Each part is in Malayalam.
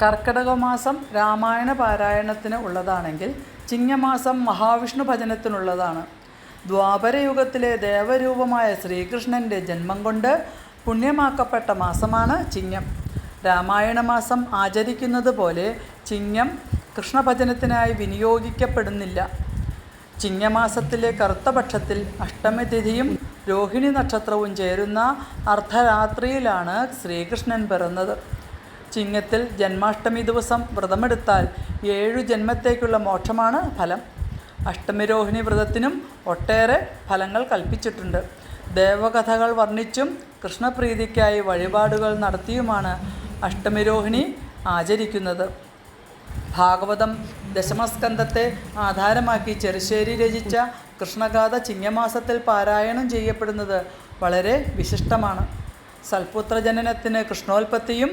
കർക്കിടക മാസം രാമായണ പാരായണത്തിന് ഉള്ളതാണെങ്കിൽ ചിങ്ങമാസം മഹാവിഷ്ണു ഭജനത്തിനുള്ളതാണ്. ദ്വാപരയുഗത്തിലെ ദേവരൂപമായ ശ്രീകൃഷ്ണന്റെ ജന്മം കൊണ്ട് പുണ്യമാക്കപ്പെട്ട മാസമാണ് ചിങ്ങം. രാമായണ മാസം ആചരിക്കുന്നത് പോലെ ചിങ്ങം കൃഷ്ണഭജനത്തിനായി വിനിയോഗിക്കപ്പെടുന്നില്ല. ചിങ്ങമാസത്തിലെ കറുത്തപക്ഷത്തിൽ അഷ്ടമിതിഥിയും അഷ്ടമി രോഹിണി നക്ഷത്രവും ചേരുന്ന അർദ്ധരാത്രിയിലാണ് ശ്രീകൃഷ്ണൻ പിറന്നത്. ചിങ്ങത്തിൽ ജന്മാഷ്ടമി ദിവസം വ്രതമെടുത്താൽ ഏഴു ജന്മത്തേക്കുള്ള മോക്ഷമാണ് ഫലം. അഷ്ടമിരോഹിണി വ്രതത്തിനും ഒട്ടേറെ ഫലങ്ങൾ കൽപ്പിച്ചിട്ടുണ്ട്. ദേവകഥകൾ വർണിച്ചും കൃഷ്ണപ്രീതിക്കായി വഴിപാടുകൾ നടത്തിയുമാണ് അഷ്ടമിരോഹിണി ആചരിക്കുന്നത്. ഭാഗവതം ദശമസ്കന്ധത്തെ ആധാരമാക്കി ചെറുശ്ശേരി രചിച്ച കൃഷ്ണഗാഥ ചിങ്ങമാസത്തിൽ പാരായണം ചെയ്യപ്പെടുന്നത് വളരെ വിശിഷ്ടമാണ്. സൽപുത്രജനനത്തിന് കൃഷ്ണോൽപത്തിയും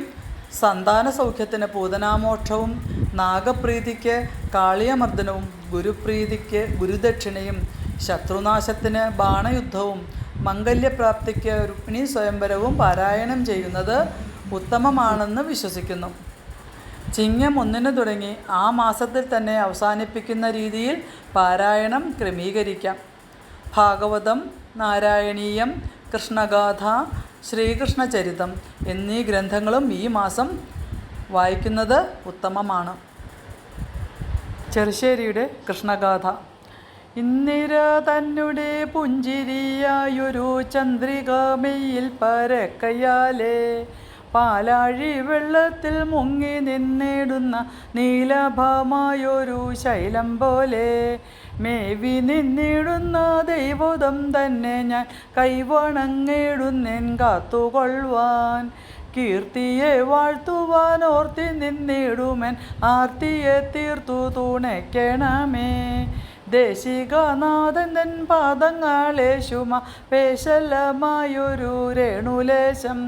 സന്താന സൗഖ്യത്തിന് പൂതനാമോക്ഷവും നാഗപ്രീതിക്ക് കാളിയമർദ്ദനവും ഗുരുപ്രീതിക്ക് ഗുരുദക്ഷിണയും ശത്രുനാശത്തിന് ബാണയുദ്ധവും മംഗല്യപ്രാപ്തിക്ക് രുക്മിണി സ്വയംവരവും പാരായണം ചെയ്യുന്നത് ഉത്തമമാണെന്ന് വിശ്വസിക്കുന്നു. ചിങ്ങം ഒന്നിന് തുടങ്ങി ആ മാസത്തിൽ തന്നെ അവസാനിപ്പിക്കുന്ന രീതിയിൽ പാരായണം ക്രമീകരിക്കാം. ഭാഗവതം നാരായണീയം കൃഷ്ണഗാഥ ശ്രീകൃഷ്ണചരിതം എന്നീ ഗ്രന്ഥങ്ങളും ഈ മാസം വായിക്കുന്നത് ഉത്തമമാണ്. ചെറുശ്ശേരിയുടെ കൃഷ്ണഗാഥ. ഇന്ദിര തന്നുടെ പുഞ്ചിരിയായൊരു ചന്ദ്രികാമയിൽ പരക്കയാലേ പാലാഴി വെള്ളത്തിൽ മുങ്ങി നിന്നിടുന്ന നീലഭമായൊരു ശൈലം പോലെ മേവി നിന്നിടുന്ന ദൈവതം തന്നെ ഞാൻ കൈവണങ്ങേടുന്നെൻ കാത്തുകൊള്ളുവാൻ. കീർത്തിയെ വാഴ്ത്തുവാൻ ഓർത്തി നിന്നിടുമൻ ആർത്തിയെ തീർത്തു തുണയ്ക്കണമേ ദേശികനാഥൻ തൻ പാദങ്ങളേശുമ പേശലമായൊരു രേണുലേശം.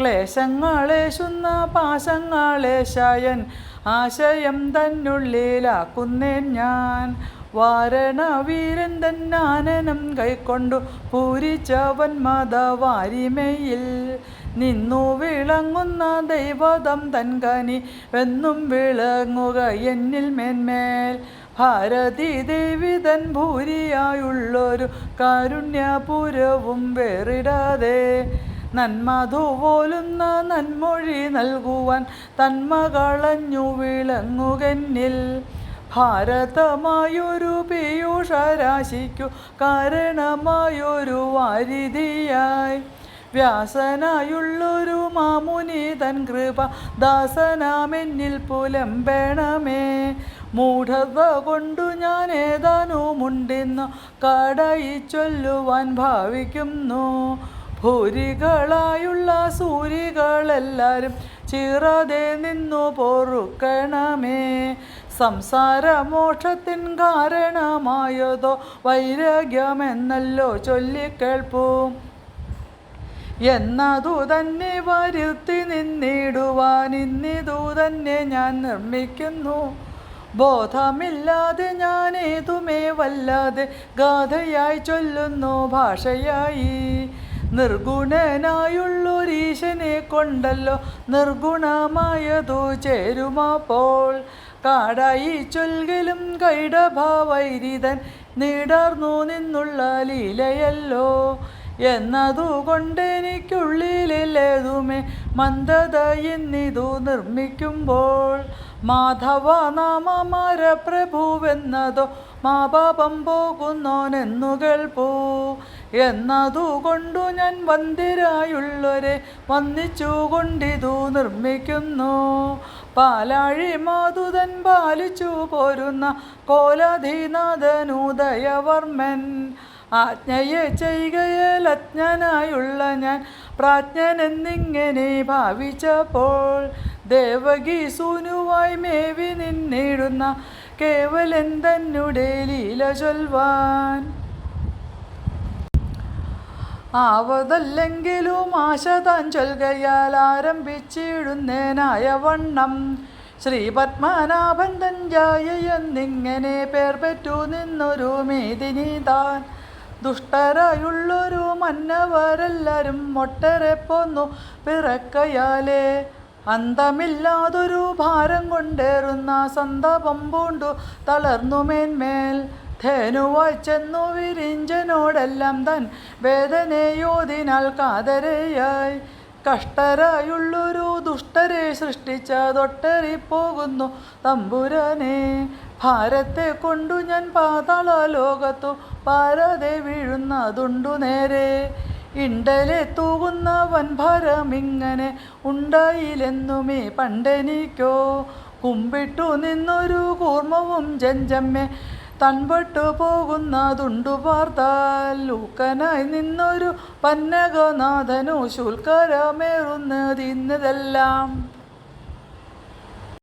ക്ലേശങ്ങളേശുന്ന പാശങ്ങളേശായൻ ആശയം തന്നുള്ളിലാക്കുന്നേൻ ഞാൻ. വാരണവീരൻ തന്നാനനം കൈക്കൊണ്ടു പൂരിച്ചവൻ മതവാരിമയിൽ നിന്നു വിളങ്ങുന്ന ദൈവതം തൻകനി എന്നും വിളങ്ങുക എന്നിൽ മേന്മേൽ. ഭാരതി ദേവി തൻ ഭൂരിയായുള്ളൊരു കാരുണ്യപുരവും വേറിടാതെ നന്മധു പോലുന്ന നന്മൊഴി നൽകുവാൻ തന്മകളഞ്ഞു വിളങ്ങുകന്നിൽ ഭാരതമായൊരു പീയൂഷരാശിക്കു കാരണമായൊരു വാരിധിയായി. വ്യാസനായുള്ളൊരു മാമുനി തൻ കൃപ ദാസനാമെന്നിൽ പുലമ്പേണമേ. മൂഢത കൊണ്ടു ഞാൻ ഏതാനുമുണ്ടെന്നു കടയി ചൊല്ലുവാൻ ഭാവിക്കുന്നു. ഭൂരികളായുള്ള സൂര്യകളെല്ലാരും ചിറതെ നിന്നു പൊറുക്കണമേ. സംസാരമോക്ഷത്തിൻ കാരണമായതോ വൈരാഗ്യമെന്നല്ലോ ചൊല്ലിക്കേൾപ്പൂ. എന്നതു തന്നെ വരുത്തി നിന്നിടുവാൻ ഇന്നിതു തന്നെ ഞാൻ നിർമ്മിക്കുന്നു. ബോധമില്ലാതെ ഞാൻ ഏതുമേ വല്ലാതെ ഗാഥയായി ചൊല്ലുന്നു ഭാഷയായി. നിർഗുണനായുള്ളൊരീശനെ കൊണ്ടല്ലോ നിർഗുണമായതോ ചേരുമപ്പോൾ. കാടായി ചൊൽകലും കൈടഭാവൈരിതൻ നീടർന്നു നിന്നുള്ള ലീലയല്ലോ. എന്നതുകൊണ്ടെനിക്കുള്ളിലേതുമേ മന്ദത എന്നിതു നിർമ്മിക്കുമ്പോൾ മാധവ നാമമാര പ്രഭുവെന്നതോ മാപാപം പോകുന്നോനെന്നുകൾ പോ. എന്നതുകൊണ്ടു ഞാൻ വന്ദിരായുള്ളൊരെ വന്ദിച്ചുകൊണ്ടിതു നിർമ്മിക്കുന്നു. പാലാഴി മാതുതൻ പാലിച്ചു പോരുന്ന കോലധീനാഥനുദയവർമ്മൻ ആജ്ഞയെ ചെയ്യുകയിൽ അജ്ഞനായുള്ള ഞാൻ പ്രാജ്ഞനെന്നിങ്ങനെ ഭാവിച്ചപ്പോൾ ദേവകി സൂനുവായി മേവി നിന്നിടുന്ന കേവലൻ തന്നുടെ ലീല ചൊൽവാൻ. ആവതല്ലെങ്കിലും ആശ താൻ ചൊൽകയാൽ ആരംഭിച്ചിടുന്നേനായ വണ്ണം. ശ്രീ പത്മനാഭൻ തൻ ജായ എന്നിങ്ങനെ പേർ പെറ്റു നിന്നൊരു മേദിനി താൻ. ദുഷ്ടരായുള്ളൊരു മന്നവരെല്ലാരും മൊട്ടരെ പോന്നു പിറക്കയാലേ. അന്തമില്ലാതൊരു ഭാരം കൊണ്ടേറുന്ന സന്താപം പൂണ്ടു തളർന്നു മേന്മേൽ. ധേനുവായി ചെന്നു വിരിഞ്ചനോടെല്ലാം തൻ വേദനയോതിനാൽ കാതരയായി. കഷ്ടരായുള്ളൊരു ദുഷ്ടരെ സൃഷ്ടിച്ചതൊട്ടറിപ്പോകുന്നു തമ്പുരാനെ. ഭാരത്തെ കൊണ്ടു ഞാൻ പാതാള ലോകത്തു പാരാതെ വീഴുന്നതുണ്ടു നേരെ. ഇണ്ടലെ തൂകുന്ന വൻഭാരമിങ്ങനെ ഉണ്ടായില്ലെന്നുമേ പണ്ടെനിക്കോ. കുമ്പിട്ടു നിന്നൊരു കൂർമ്മവും ജഞ്ചമ്മേ. തൻപെട്ടു പോകുന്നതുണ്ടു പാർത്താൽ. ലൂക്കനായി നിന്നൊരു പന്നകനാഥനു ശൂൽക്കരമേറുന്നതിന്നതെല്ലാം